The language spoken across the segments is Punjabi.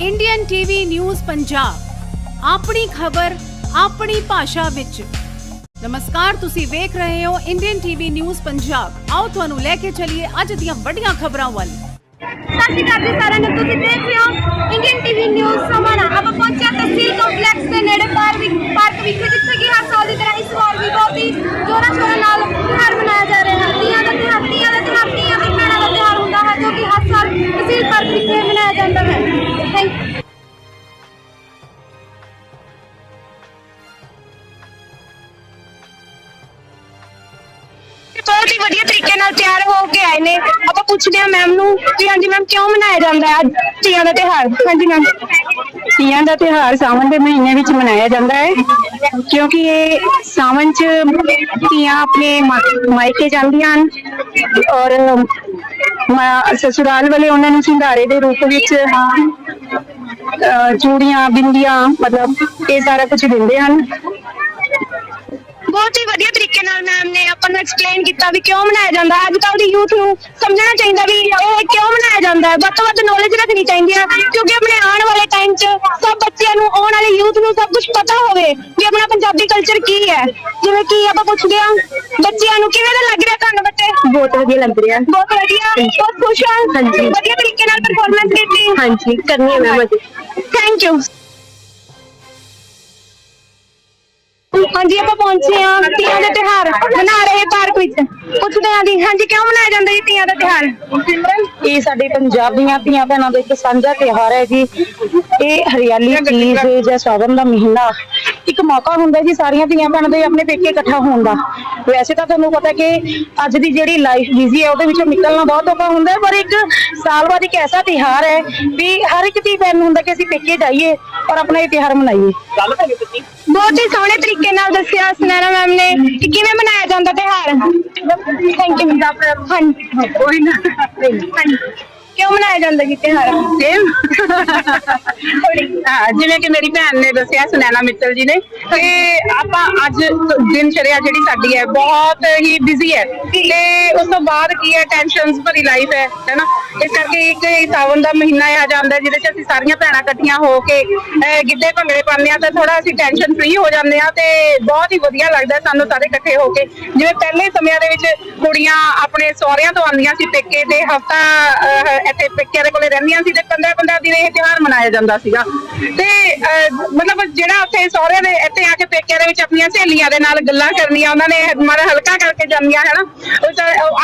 ਇੰਡੀਅਨ ਟੀਵੀ ਨਿਊਜ਼ ਪੰਜਾਬ ਆਪਣੀ ਖਬਰ, ਆਪਣੀ ਭਾਸ਼ਾ ਵਿੱਚ। ਨਮਸਕਾਰ, ਤੁਸੀਂ ਵੇਖ ਰਹੇ ਹੋ ਇੰਡੀਅਨ ਟੀਵੀ ਨਿਊਜ਼ ਪੰਜਾਬ ਆਓ ਤੁਹਾਨੂੰ ਲੈ ਕੇ ਚੱਲੀਏ ਅੱਜ ਦੀਆਂ ਵੱਡੀਆਂ ਖਬਰਾਂ ਵੱਲ। ਸਤਿ ਸ਼੍ਰੀ ਅਕਾਲ ਜੀ ਸਾਰਿਆਂ ਨੂੰ, ਤੁਸੀਂ ਦੇਖ ਰਹੇ ਹੋ ਇੰਡੀਅਨ ਟੀਵੀ ਨਿਊਜ਼ ਸਮਾਣਾ ਆਪਾਂ ਪਹੁੰਚਿਆ ਤਹਿਸੀਲ ਕੰਪਲੈਕਸ ਦੇ ਨੇੜੇ ਪਾਰਕ ਵਿਖ- ਵਧੀਆ ਤਰੀਕੇ ਨਾਲ ਤਿਆਰ ਹੋ ਕੇ ਆਏ ਨੇ। ਆਪਾਂ ਪੁੱਛਦੇ ਹਾਂ ਮੈਮ ਨੂੰ ਕਿ ਹਾਂਜੀ ਮੈਮ ਕਿਉਂ ਮਨਾਇਆ ਜਾਂਦਾ ਹੈ? ਅੱਜ ਤੀਆਂ ਦਾ ਤਿਉਹਾਰ। ਹਾਂਜੀ ਮੈਮ ਤੀਆਂ ਦਾ ਤਿਉਹਾਰ ਸਾਵਣ ਦੇ ਮਹੀਨੇ ਵਿੱਚ ਮਨਾਇਆ ਜਾਂਦਾ ਹੈ। ਕਿਉਂਕਿ ਇਹ ਸਾਵਣ 'ਚ ਧੀਆਂ ਆਪਣੇ ਮਾ- ਮਾਇਕੇ ਜਾਂਦੀਆਂ ਹਨ। ਔਰ ਮਾ- ਸਸੁਰਾਲ ਵਾਲੇ ਉਹਨਾਂ ਨੂੰ ਸਿੰਧਾਰੇ ਦੇ ਰੂਪ ਵਿੱਚ ਅਹ, ਚੂੜੀਆਂ ਬਿੰਦੀਆਂ ਮਤਲਬ ਇਹ ਸਾਰਾ ਕੁਝ ਦਿੰਦੇ ਹਨ। ਬਹੁਤ ਹੀ ਵਧੀਆ ਤਰੀਕੇ ਨਾਲ ਮੈਮ ਨੇ ਆਪਾਂ ਨੂੰ ਐਕਸਪਲੇਨ ਕੀਤਾ ਵੀ ਕਿਉਂ ਮਨਾਇਆ ਜਾਂਦਾ। ਹੈ ਅੱਜ ਕੱਲ੍ਹ ਦੀ ਯੂਥ ਨੂੰ ਸਮਝਣਾ ਚਾਹੀਦਾ ਵੀ ਇਹ ਕਿਉਂ ਮਨਾਇਆ ਜਾਂਦਾ ਹੈ। ਵੱਧ ਤੋਂ ਵੱਧ ਨੌਲੇਜ ਰੱਖਣੀ ਚਾਹੀਦੀ ਹੈ ਕਿਉਂਕਿ ਆਪਣੇ ਆਉਣ ਵਾਲੇ ਟਾਈਮ 'ਚ ਸਭ ਬੱਚਿਆਂ ਨੂੰ ਆਉਣ ਵਾਲੇ ਯੂਥ ਨੂੰ ਸਭ ਕੁਝ ਪਤਾ ਹੋਵੇ ਵੀ ਆਪਣਾ ਪੰਜਾਬੀ ਕਲਚਰ ਕੀ ਹੈ। ਜਿਵੇਂ ਕਿ ਆਪਾਂ ਪੁੱਛਦੇ ਹਾਂ ਬੱਚਿਆਂ ਨੂੰ ਕਿਵੇਂ ਦਾ ਲੱਗ ਰਿਹਾ ਤੁਹਾਨੂੰ ਬੱਚੇ? ਬਹੁਤ ਵਧੀਆ ਲੱਗ ਰਿਹਾ। ਬਹੁਤ ਵਧੀਆ ਬਹੁਤ ਖੁਸ਼ ਹਾਂ। ਹਾਂਜੀ। ਵਧੀਆ ਤਰੀਕੇ ਨਾਲ ਪਰਫਾਰਮੈਂਸ ਕੀਤੀ। ਹਾਂਜੀ ਕਰਨੀ ਹੈ ਮੈਮ ਅੱਜ ਥੈਂਕ ਯੂ ਹਾਂਜੀ ਆਪਾਂ ਪਹੁੰਚੇ ਹਾਂ ਤੀਆਂ ਦਾ ਤਿਉਹਾਰ ਮਨਾ ਰਹੇ ਪਾਰਕ ਵਿੱਚ। ਪੁੱਛਦੇ ਹਾਂ ਜੀ ਹਾਂਜੀ ਕਿਉਂ ਮਨਾਇਆ ਜਾਂਦਾ ਜੀ ਤੀਆਂ ਦਾ ਤਿਉਹਾਰ? ਇਹ ਸਾਡੇ ਪੰਜਾਬੀਆਂ ਧੀਆਂ ਭੈਣਾਂ ਦਾ ਇੱਕ ਸਾਂਝਾ ਤਿਉਹਾਰ ਹੈ ਜੀ। ਇਹ ਹਰਿਆਲੀ ਚੀਜ਼ ਜਾਂ ਸਾਵਣ ਦਾ ਮਹੀਨਾ ਇੱਕ ਮੌਕਾ ਹੁੰਦਾ ਜੀ ਸਾਰੀਆਂ ਧੀਆਂ ਭੈਣਾਂ ਦੇ ਆਪਣੇ ਪੇਕੇ ਇਕੱਠਾ ਹੋਣ ਦਾ। ਵੈਸੇ ਤਾਂ ਤੁਹਾਨੂੰ ਪਤਾ ਕਿ ਅੱਜ ਦੀ ਜਿਹੜੀ ਲਾਈਫ ਬਿਜ਼ੀ ਹੈ ਉਹਦੇ ਵਿੱਚੋਂ ਨਿਕਲਣਾ ਬਹੁਤ ਔਖਾ ਹੁੰਦਾ ਹੈ ਪਰ ਇੱਕ ਸਾਲ ਬਾਅਦ ਇੱਕ ਐਸਾ ਤਿਉਹਾਰ ਹੈ ਵੀ ਹਰ ਇੱਕ ਧੀ ਭੈਣ ਨੂੰ ਹੁੰਦਾ ਕਿ ਅਸੀਂ ਪੇਕੇ ਜਾਈਏ ਔਰ ਆਪਣਾ ਇਹ ਤਿਉਹਾਰ ਮਨਾਈਏ। ਬਹੁਤ ਹੀ ਸੋਹਣੇ ਤਰੀਕੇ ਨਾਲ ਦੱਸਿਆ ਸੁਨੈਣਾ ਮੈਮ ਨੇ ਕਿ ਕਿਵੇਂ ਮਨਾਇਆ ਜਾਂਦਾ ਤਿਉਹਾਰ। ਥੈਂਕ ਯੂ ਹਾਂਜੀ। ਕੋਈ ਨਾ। ਹਾਂਜੀ। ਕਿਉਂ ਮਨਾਇਆ ਜਾਂਦਾ ਜੀ ਤਿਉਹਾਰ? ਹਾਂ, ਜਿਵੇਂ ਕਿ ਮੇਰੀ ਭੈਣ ਨੇ ਦੱਸਿਆ ਸੁਨੈਨਾ ਮਿੱਤਲ ਜੀ ਨੇ, ਕਿ ਆਪਾਂ ਅੱਜ ਦਿਨ ਚੜਿਆ ਜਿਹੜੀ ਸਾਡੀ ਹੈ, ਬਹੁਤ ਹੀ ਬਿਜ਼ੀ ਹੈ। ਤੇ ਉਸ ਤੋਂ ਬਾਅਦ ਕੀ ਹੈ ਟੈਨਸ਼ਨਸ ਭਰੀ ਲਾਈਫ ਹੈ, ਹੈਨਾ? ਇਸ ਕਰਕੇ ਇੱਕ ਸਾਵਨ ਦਾ ਮਹੀਨਾ ਆ ਜਾਂਦਾ ਜਿਹਦੇ ਚ ਅਸੀਂ ਸਾਰੀਆਂ ਭੈਣਾਂ ਇਕੱਠੀਆਂ ਹੋ ਕੇ ਗਿੱਧੇ ਭੰਗੜੇ ਪਾਉਂਦੇ ਆ ਤਾਂ ਥੋੜਾ ਅਸੀਂ ਟੈਨਸ਼ਨ ਫ੍ਰੀ ਹੋ ਜਾਂਦੇ ਆ ਤੇ ਬਹੁਤ ਹੀ ਵਧੀਆ ਲੱਗਦਾ ਸਾਨੂੰ ਸਾਰੇ ਇਕੱਠੇ ਹੋ ਕੇ। ਜਿਵੇਂ ਪਹਿਲੇ ਸਮਿਆਂ ਦੇ ਵਿੱਚ ਕੁੜੀਆਂ ਆਪਣੇ ਸਹੁਰਿਆਂ ਤੋਂ ਆਉਂਦੀਆਂ ਸੀ ਪੇਕੇ ਤੇ ਹਫਤਾ ਇੱਥੇ ਪੇਕਿਆਂ ਦੇ ਕੋਲੇ ਰਹਿੰਦੀਆਂ ਸੀ ਤੇ 15 15 ਦਿਨ ਇਹ ਤਿਉਹਾਰ ਮਨਾਇਆ ਜਾਂਦਾ ਸੀਗਾ। ਤੇ ਮਤਲਬ ਜਿਹੜਾ ਉੱਥੇ ਸਹੁਰਿਆਂ ਦੇ ਇੱਥੇ ਆ ਕੇ ਪੇਕਿਆਂ ਦੇ ਵਿੱਚ ਆਪਣੀਆਂ ਸਹੇਲੀਆਂ ਦੇ ਨਾਲ ਗੱਲਾਂ ਕਰਨੀਆਂ, ਉਹਨਾਂ ਨੇ ਮਾੜਾ ਹਲਕਾ ਕਰਕੇ ਜਾਂਦੀਆਂ ਹੈ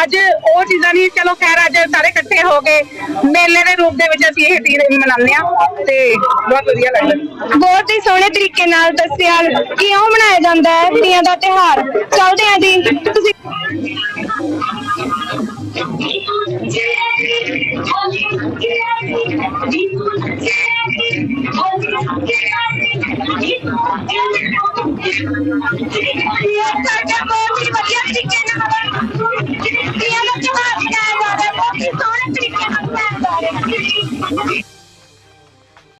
ਅੱਜ ਉਹ ਚੀਜ਼ਾਂ ਨਹੀਂ, ਚਲੋ ਖੈਰ ਅੱਜ ਸਾਰੇ ਇਕੱਠੇ ਹੋ ਕੇ ਮੇਲੇ ਦੇ ਰੂਪ ਦੇ ਵਿੱਚ ਅਸੀਂ ਇਹ ਦਿਨ ਮਨਾਉਂਦੇ ਆ ਤੇ ਬਹੁਤ ਵਧੀਆ ਲੱਗਦਾ। ਬਹੁਤ ਹੀ ਸੋਹਣੇ ਤਰੀਕੇ ਨਾਲ ਦੱਸਿਆ ਕਿਉਂ ਮਨਾਇਆ ਜਾਂਦਾ ਹੈ ਤੀਆਂ ਦਾ ਤਿਉਹਾਰ? ਚੱਲਦੇ ਸਾਡਾ ਬਹੁਤ ਹੀ ਵਧੀਆ ਤਰੀਕੇ ਨਾਲ ਤੀਆਂ ਦਾ ਤਿਉਹਾਰ ਮਨਾਇਆ ਜਾ ਰਿਹਾ ਬਹੁਤ ਹੀ ਸੋਹਣੇ ਤਰੀਕੇ ਨਾਲ ਮਨਾਇਆ ਜਾ ਰਿਹਾ